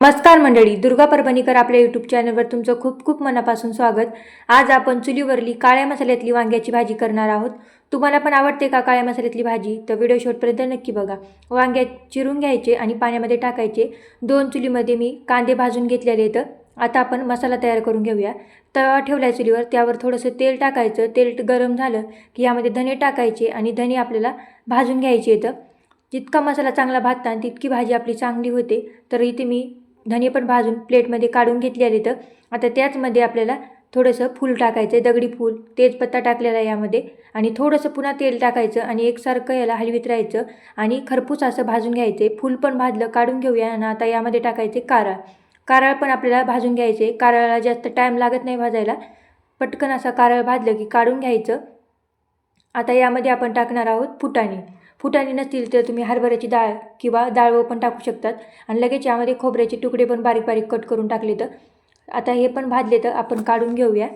नमस्कार मंडळी दुर्गा परभणीकर आपल्या यूट्यूब चॅनलवर तुमचं खूप खूप मनापासून स्वागत. आज आपण चुलीवरली काळ्या मसाल्यातली वांग्याची भाजी करणार आहोत. तुम्हाला पण आवडते का काळ्या मसाल्यातली भाजी? तर व्हिडिओ शॉर्टपर्यंत नक्की बघा. वांग्या चिरून घ्यायचे आणि पाण्यामध्ये टाकायचे. दोन चुलीमध्ये मी कांदे भाजून घेतलेले आहेत. आता आपण मसाला तयार करून घेऊया. तवा ठेवला चुलीवर. त्यावर थोडंसं तेल टाकायचं. तेल गरम झालं की यामध्ये धने टाकायचे आणि धने आपल्याला भाजून घ्यायचे येतं जितका मसाला चांगला भाजता तितकी भाजी आपली चांगली होते. तर इथे मी धने पण भाजून प्लेटमध्ये काढून घेतलेले तर आता त्याचमध्ये आपल्याला थोडंसं फूल टाकायचं आहे दगडी फूल तेजपत्ता टाकलेला आहे यामध्ये. आणि थोडंसं पुन्हा तेल टाकायचं आणि एकसारखं याला हलवीत राहायचं. आणि खरपूस असं भाजून घ्यायचं. आहे फूल पण भाजलं काढून घेऊया. आणि आता यामध्ये टाकायचे कारळ. कारळ पण आपल्याला भाजून घ्यायचे. कारळाला जास्त टाईम लागत नाही भाजायला. पटकन असा कारळ भाजलं की काढून घ्यायचं. आता यामध्ये आपण टाकणार आहोत फुटाणे. फुटाणे नसतील तर तुम्ही हरभऱ्याची डाळ किंवा डाळवं पण टाकू शकतात. आणि लगेच यामध्ये खोबऱ्याचे तुकडे पण बारीक बारीक कट करून टाकले तर. आता हे पण भाजले तर आपण काढून घेऊया.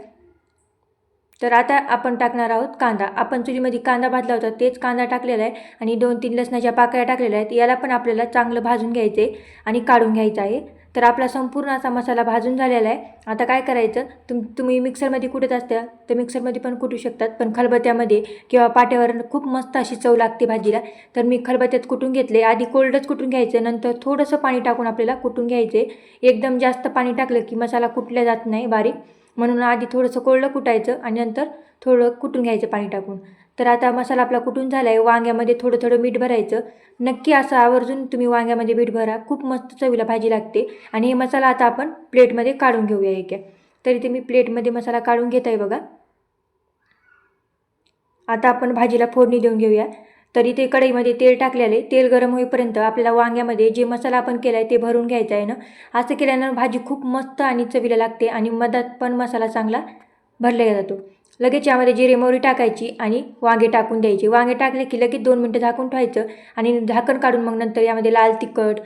तर आता आपण टाकणार आहोत कांदा. आपण चुलीमध्ये कांदा भाजला होता तेच कांदा टाकलेला आहे आणि दोन तीन लसणाच्या पाकळ्या टाकलेल्या आहेत. याला पण आपल्याला चांगलं भाजून घ्यायचं आहे आणि काढून घ्यायचं आहे. तर आपला संपूर्ण असा मसाला भाजून झालेला आहे. आता काय करायचं? तुम तुम्ही मिक्सरमध्ये कुटत असता तर मिक्सरमध्ये पण कुटू शकतात. पण खलबत्यामध्ये किंवा पाट्यावर खूप मस्त अशी चव लागते भाजीला. तर मी खलबत्यात कुटून घेतले? आधी कोल्डच कुटून घ्यायचं? नंतर थोडंसं पाणी टाकून आपल्याला कुटून घ्यायचे? एकदम जास्त पाणी टाकलं की मसाला कुटला जात नाही बारीक. म्हणून आधी थोडंसं कोरडं कुटायचं आणि नंतर थोडं कुटून घ्यायचं पाणी टाकून. तर आता मसाला आपला कुटून झाला आहे वांग्यामध्ये थोडं थोडं मीठ भरायचं. नक्की असं आवर्जून तुम्ही वांग्यामध्ये मीठ भरा खूप मस्त चवीला भाजी लागते. आणि हे मसाला आता आपण प्लेटमध्ये काढून घेऊया एक तर इथे मी प्लेटमध्ये मसाला काढून घेत आहे बघा. आता आपण भाजीला फोडणी देऊन घेऊया. तर इथे कढईमध्ये तेल टाकलेले तेल गरम होईपर्यंत आपल्याला वांग्यामध्ये जे मसाला आपण केला आहे ते भरून घ्यायचं आहे ना? असं केल्यानं भाजी खूप मस्त आणि चवीला लागते आणि मधात पण मसाला चांगला भरला जातो. लगेच यामध्ये जिरे मोहरी टाकायची आणि वांगे टाकून द्यायचे. वांगे टाकले की लगेच दोन मिनटं झाकून ठेवायचं आणि झाकण काढून मग नंतर यामध्ये लाल तिखट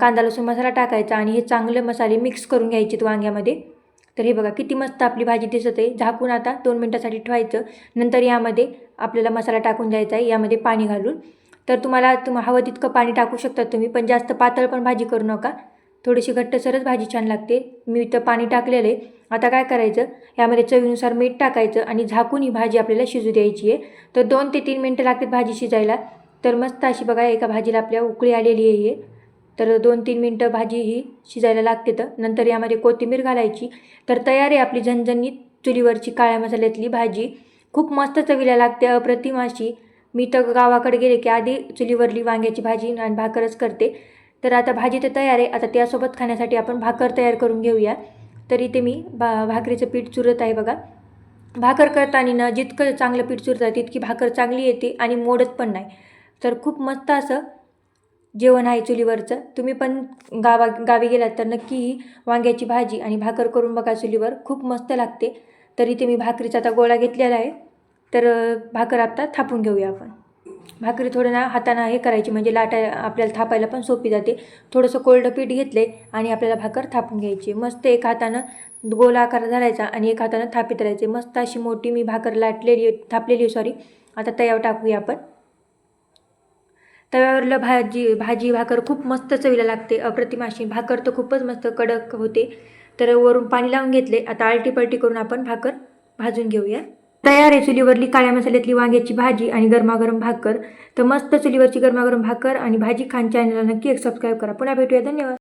कांदा लसूण मसाला टाकायचा आणि हे चांगले मसाले मिक्स करून घ्यायचे वांग्यामध्ये. तर हे बघा किती मस्त आपली भाजी दिसत आहे. झाकून आता दोन मिनटासाठी ठेवायचं. नंतर यामध्ये आपल्याला मसाला टाकून द्यायचा आहे. यामध्ये पाणी घालून. तर तुम्हाला तुम हवं तितकं पाणी टाकू शकता तुम्ही पण जास्त पातळ पण भाजी करू नका. थोडीशी घट्टसरच भाजी छान लागते. मी इथं पाणी टाकलेलं आहे. आता काय करायचं? यामध्ये चवीनुसार मीठ टाकायचं आणि झाकून ही भाजी आपल्याला शिजू द्यायची आहे. तर दोन ते तीन मिनटं लागतात भाजी शिजायला. तर मस्त अशी बघा एका भाजीला आपल्या उकळी आलेली आहे. तर दोन तीन मिनटं भाजी ही शिजायला लागते तर. नंतर यामध्ये कोथिंबीर घालायची. तर तयार आहे आपली झणझणीत चुलीवरची काळ्या मसाल्यातली भाजी. खूप मस्त चवीला लागते अप्रतिम अशी. मी तर गावाकडे गेले की आधी चुलीवरली वांग्याची भाजी आणि भाकरच करते. तर आता भाजी तर तयार आहे. आता त्यासोबत खाण्यासाठी आपण भाकर तयार करून घेऊया. तर इथे मी भा भाकरीचं पीठ चुरत आहे बघा. भाकर करताना ना जितकं चांगलं पीठ चुरतं तितकी भाकर चांगली येते आणि मोडत पण नाही. तर खूप मस्त असं जेवण आहे चुलीवरचं. तुम्ही पण गावा गावी गेलात तर नक्की ही वांग्याची भाजी आणि भाकर करून बघा चुलीवर. खूप मस्त लागते. तर इथे मी भाकरीचा आता गोळा घेतलेला आहे. तर भाकर आता थापून घेऊया आपण. भाकरी थोडं ना हातानं हे करायची म्हणजे लाटा आपल्याला थापायला पण सोपी जाते. थोडंसं कोल्ड पीठ घेतले आणि आपल्याला भाकर थापून घ्यायची. मस्त एक हातानं गोल आकार धरायचा आणि एक हातानं थापीत राहायचे. मस्त अशी मोठी मी भाकर लाटलेली थापलेली सॉरी आता तयावर टाकूया आपण. तव्यावरलं भाजी भाजी भाकर खूप मस्त चवीला लागते. अप्रतिम अशी भाकर तर खूपच मस्त कडक होते. तर वरून पाणी लावून घेतले. आता आलटी पलटी करून आपण भाकर भाजून घेऊया. तयार आहे चुलीवरली काळ्या मसाल्यातली वांग्याची भाजी आणि गरमागरम भाकर. तर मस्त चुलीवरची गरमागरम भाकर आणि भाजी खान चॅनलला नक्की एक सबस्क्राईब करा. पुन्हा भेटूया. धन्यवाद.